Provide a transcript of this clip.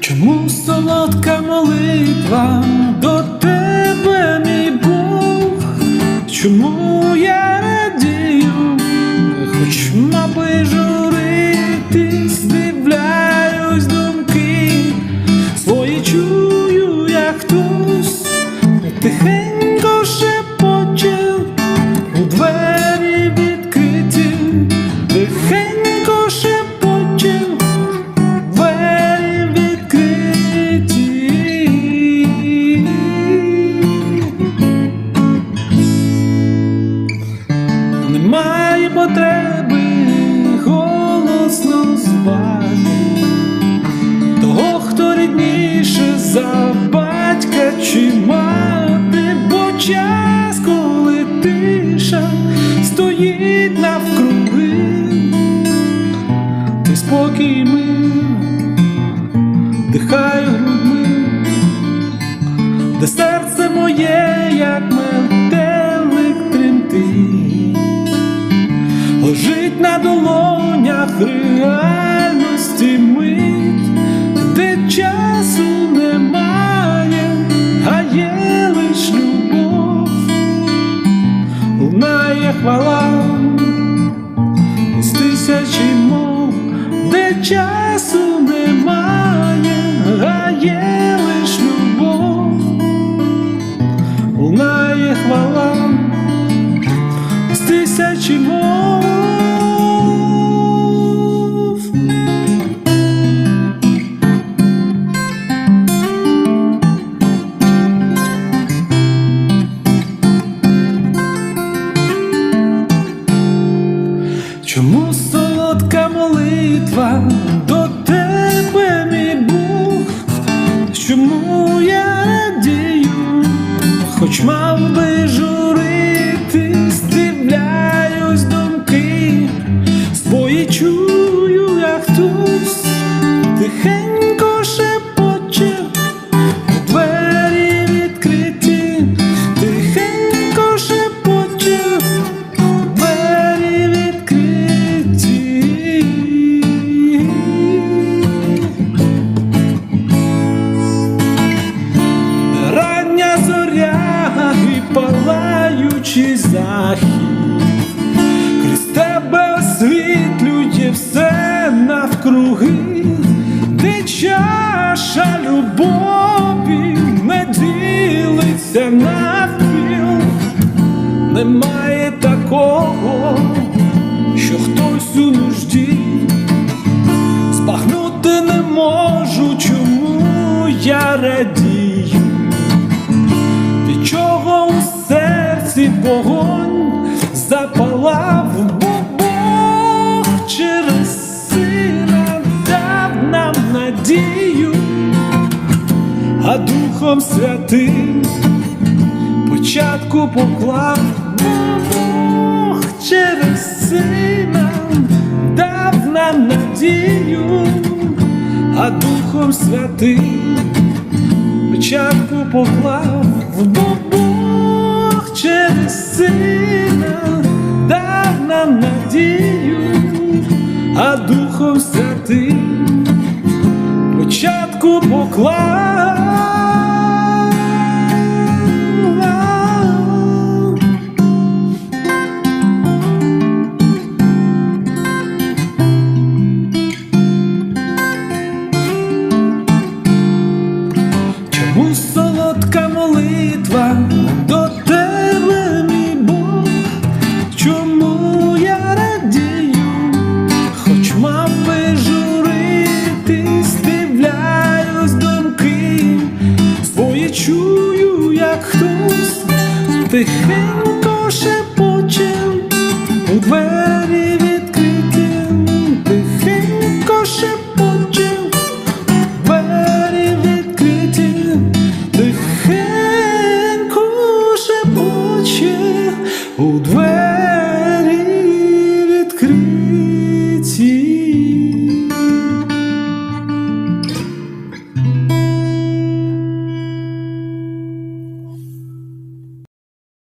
Чому солодка молитва до тебе, мій Бог? Чому я радію, хоч маби журитись, дивляюсь думки, свої чую, як хтось тихенько серце моє, як метелик тремтить, лежить на долонях реальності мить, де часу немає, а є лиш любов, лунає хвала з тисячі мов, де часу Чому можу, чому я радію, від чого у серці вогонь запалав, бо Бог через сина дав нам надію, а Духом Святим початку поклав. Бог через сина дав нам надію, Духом Святим печатку поклав в Бог через сина дав нам надію, а Духом Святим початку поклав. Молитва до тебе, мій Бог? Чому я радію, хоч мав би журитись, дивляюсь думки, твої чую, як хтось тихенько